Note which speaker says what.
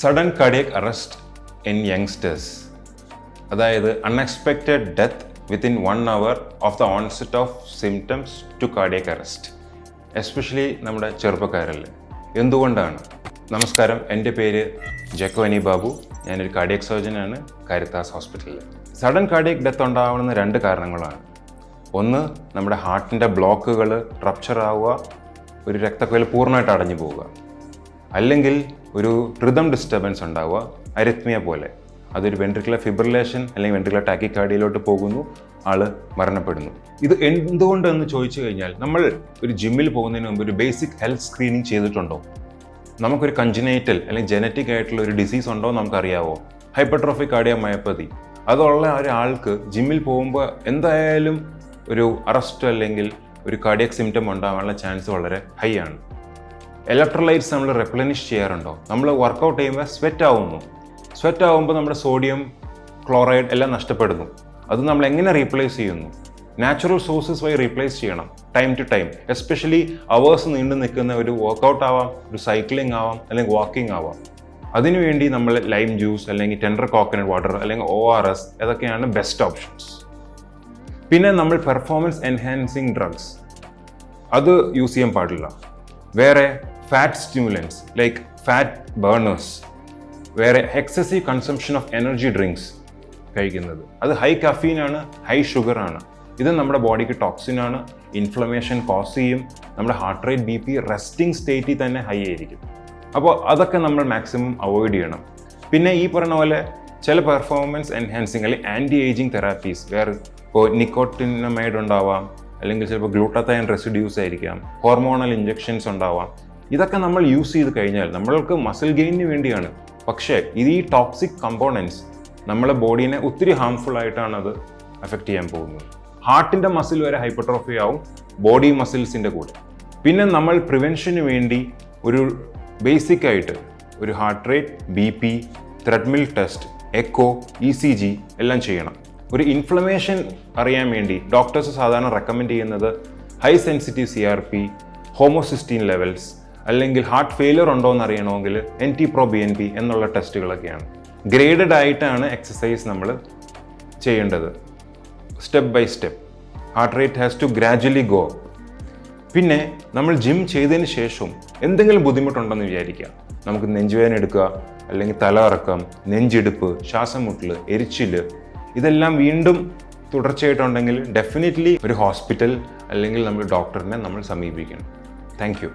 Speaker 1: Sudden cardiac arrest in youngsters അതായത് unexpected death within one hour of the onset of symptoms to cardiac arrest especially നമ്മുടെ ചെറുപ്പക്കാരിൽ. എന്തുകൊണ്ടാണ്? നമസ്കാരം. എന്റെ പേര് ജക്കോനി ബാബു. ഞാനൊരു കാർഡിയക് സർജനാണ് കരുത്താസ് ഹോസ്പിറ്റലിൽ സഡൻ കാർഡിയക് ഡെത്ത് ഉണ്ടാവുന്ന രണ്ട് കാരണങ്ങളാണ്. ഒന്ന് നമ്മുടെ ഹാർട്ടിന്റെ ബ്ലോക്കുകൾ റപ്ചർ ആവുക. ഒരു രക്തക്കുഴൽ പൂർണമായിട്ട് അടഞ്ഞു പോവുക. അല്ലെങ്കിൽ ഒരു റിതം ഡിസ്റ്റർബൻസ് ഉണ്ടാവുക അരിത്മിയ പോലെ. അതൊരു വെൻട്രിക്കുലർ ഫിബ്രിലേഷൻ അല്ലെങ്കിൽ വെൻട്രിക്കുലർ ടാക്കിക്കാർഡിയിലോട്ട് പോകുന്നു ആൾ മരണപ്പെടുന്നു. ഇത് എന്തുകൊണ്ടെന്ന് ചോദിച്ചു കഴിഞ്ഞാൽ നമ്മൾ ഒരു ജിമ്മിൽ പോകുന്നതിന് മുമ്പ് ഒരു ബേസിക് ഹെൽത്ത് സ്ക്രീനിങ് ചെയ്തിട്ടുണ്ടോ? നമുക്കൊരു കഞ്ചിനേറ്റൽ അല്ലെങ്കിൽ ജനറ്റിക് ആയിട്ടുള്ള ഒരു ഡിസീസ് ഉണ്ടോ നമുക്കറിയാവോ? ഹൈപ്പർട്രോഫിക് കാർഡിയ മയപ്പതി അതുള്ള ഒരാൾക്ക് ജിമ്മിൽ പോകുമ്പോൾ എന്തായാലും ഒരു അറസ്റ്റ് അല്ലെങ്കിൽ ഒരു കാർഡിയക് സിംറ്റം ഉണ്ടാകാനുള്ള ചാൻസ് വളരെ ഹൈ ആണ്. ഇലക്ട്രോലൈറ്റ്സ് നമ്മൾ റെപ്ലനിഷ് ചെയ്യാറുണ്ടോ? നമ്മൾ വർക്കൗട്ട് ചെയ്യുമ്പോൾ സ്വെറ്റ് ആവുന്നു. സ്വെറ്റ് ആവുമ്പോൾ നമ്മുടെ സോഡിയം ക്ലോറൈഡ് എല്ലാം നഷ്ടപ്പെടുന്നു. അത് നമ്മൾ എങ്ങനെ റീപ്ലേസ് ചെയ്യുന്നു? നാച്ചുറൽ സോഴ്സസ് വഴി റീപ്ലേസ് ചെയ്യണം time to time especially hours നീണ്ടു നിൽക്കുന്ന ഒരു വർക്കൗട്ട് ആവാം ഒരു സൈക്ലിംഗ് ആവാം അല്ലെങ്കിൽ വാക്കിംഗ് ആവാം. അതിനുവേണ്ടി നമ്മൾ ലൈം ജ്യൂസ് അല്ലെങ്കിൽ ടെൻഡർ കോക്കനട്ട് വാട്ടർ അല്ലെങ്കിൽ ഒ ആർ എസ് ഇതൊക്കെയാണ് ബെസ്റ്റ് ഓപ്ഷൻസ് പിന്നെ നമ്മൾ പെർഫോമൻസ് എൻഹാൻസിങ് ഡ്രഗ്സ് അത് യൂസ് ചെയ്യാൻ പാടില്ല. വേറെ fat stimulants like fat burners വേറെ excessive consumption of energy drinks കഴിക്കുന്നത്. അത് ഹൈ കഫീനാണ് ഹൈ ഷുഗറാണ് ഇത് നമ്മുടെ ബോഡിക്ക് ടോക്സിനാണ് ഇൻഫ്ലമേഷൻ കോസ് ചെയ്യും നമ്മുടെ heart rate B P resting സ്റ്റേറ്റിൽ തന്നെ ഹൈ ആയിരിക്കും. അപ്പോൾ അതൊക്കെ നമ്മൾ മാക്സിമം അവോയ്ഡ് ചെയ്യണം. പിന്നെ ഈ പറഞ്ഞ പോലെ ചില പെർഫോമൻസ് എൻഹാൻസിങ് അല്ലെങ്കിൽ ആന്റി ഏജിങ് തെറാപ്പീസ് വേറെ ഇപ്പോൾ നിക്കോട്ടിനമൈഡ് ഉണ്ടാവാം അല്ലെങ്കിൽ ചിലപ്പോൾ ഗ്ലൂട്ടത്തൈൻ റെസിഡ്യൂസ് ആയിരിക്കാം ഹോർമോണൽ ഇഞ്ചെക്ഷൻസ് ഉണ്ടാവാം. ഇതൊക്കെ നമ്മൾ യൂസ് ചെയ്ത് കഴിഞ്ഞാൽ നമ്മൾക്ക് മസിൽ ഗെയിനിന് വേണ്ടിയാണ്. പക്ഷേ ഇത് ഈ ടോക്സിക് കമ്പോണൻസ് നമ്മളെ ബോഡീനെ ഒത്തിരി ഹാംഫുൾ ആയിട്ടാണ് അത് അഫക്റ്റ് ചെയ്യാൻ പോകുന്നത്. ഹാർട്ടിന്റെ മസിൽ വരെ ഹൈപ്പർട്രോഫി ആവും ബോഡി മസിൽസിന്റെ കൂടെ. പിന്നെ നമ്മൾ പ്രിവെൻഷന് വേണ്ടി ഒരു ബേസിക് ആയിട്ട് ഒരു heart rate B P treadmill test echo E C G എല്ലാം ചെയ്യണം. ഒരു ഇൻഫ്ലമേഷൻ അറിയാൻ വേണ്ടി ഡോക്ടേഴ്സ് സാധാരണ റെക്കമെൻഡ് ചെയ്യുന്നത് high sensitive C R P homocysteine levels അല്ലെങ്കിൽ ഹാർട്ട് ഫെയിലിയർ ഉണ്ടോ എന്ന് അറിയണമെങ്കിൽ N T pro B N P എന്നുള്ള ടെസ്റ്റുകളൊക്കെയാണ് ഗ്രേഡഡ് ആയിട്ടാണ് എക്സസൈസ് നമ്മൾ ചെയ്യേണ്ടത്. Step by step heart rate has to gradually go പിന്നെ നമ്മൾ ജിം ചെയ്തതിന് ശേഷവും എന്തെങ്കിലും ബുദ്ധിമുട്ടുണ്ടെന്ന് വിചാരിക്കുക. നമുക്ക് നെഞ്ചുവേദന എടുക്കുക അല്ലെങ്കിൽ തലകറക്കം നെഞ്ചിടുപ്പ് ശ്വാസം മുട്ടൽ എരിച്ചിൽ ഇതെല്ലാം വീണ്ടും തുടർച്ചയായിട്ടുണ്ടെങ്കിൽ ഡെഫിനറ്റ്ലി ഒരു ഹോസ്പിറ്റൽ അല്ലെങ്കിൽ നമ്മൾ ഡോക്ടറിനെ നമ്മൾ സമീപിക്കണം. താങ്ക്